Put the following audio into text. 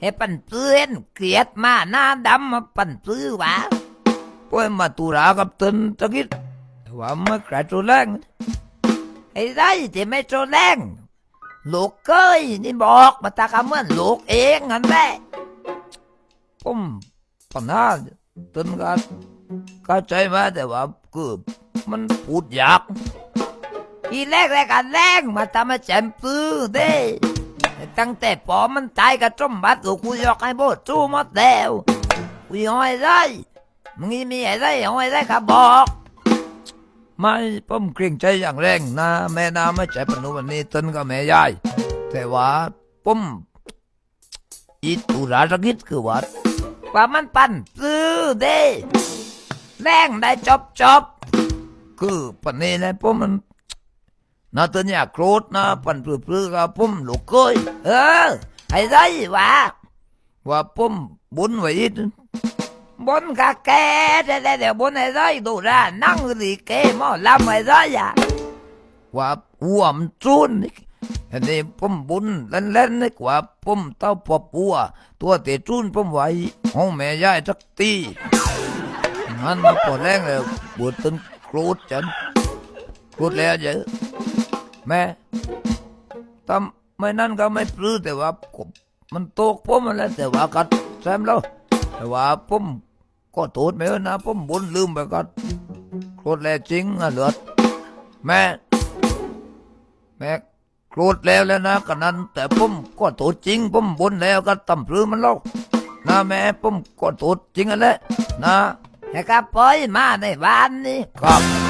ให้ปันเปื้อนเกลียดมาหน้าดำมาปันปื้อวะป่วยมาตุรากับตนตะกิดว่าไม่กระโจแรงไอ้ไรที่ไม่โจแรงลูกเกยนี่บอกมาตากะเหมื่อนลูกเองนั่นแหละผมปัญหาตนก็เข้าใจมาแต่ว่าคือมันพูดยากทีแรกแรกกันแรงมาทำมาแจมปื้อเด้ ตั้งแต่ปอมันตายกับจมบัดกูกูยอกให้โบจูหมดแล้วกูยอยได้มึงมีอะไรยอยได้ครับบอก ไม่ผมเกรงใจอย่างแรงนะ แม่นาไม่ใช่ปนุวันนี้ต้นก็แม่ยายแต่ว่าผมอีตุราสกิจคือว่าว่ามันปั่นซื้อเด้แรงได้จบจบคือปนนี้นะผมมัน นาตัวเนี่ยโกรธนะปั่นปลื้อๆกับผมลูกเคยเออไอ้ไรวะว่าผมบุญไว้อีกบุญกะแกแต่แต่เดี๋ยวบุญไอ้ไรดูนะนั่งรีเกมอลำไอ้ไรอะว่าอ้วมจุนนี่อันนี้ผมบุญเล่นๆนี่กว่าผมเต้าปอบปัว ตัวเตจุนผมไว้ห้องแม่ยายสักตีนั่นมาปวดแรงเลยปวดตึงโกรธจันโกรธแล้วเยอะ แม่ทำไม่นั่นก็ไม่ปลื้อแต่ว่ามันโตกผมมาแล้วแต่ว่ากัดแซมแล้วแต่ว่าผมก็โทษไม่เออนะผมบุญลืมไปกัดโกรธแล้วจริงอะเหลือดแม่แม่โกรธแล้วแล้วนะกันนั้น แต่ผมก็โทษจริงผมบุญแล้วก็ตำปลื้อมันแล้วนะแม่ผมก็โทษจริงอันแหละนะแค่กับปล่อยมาในบ้านนี้ครับ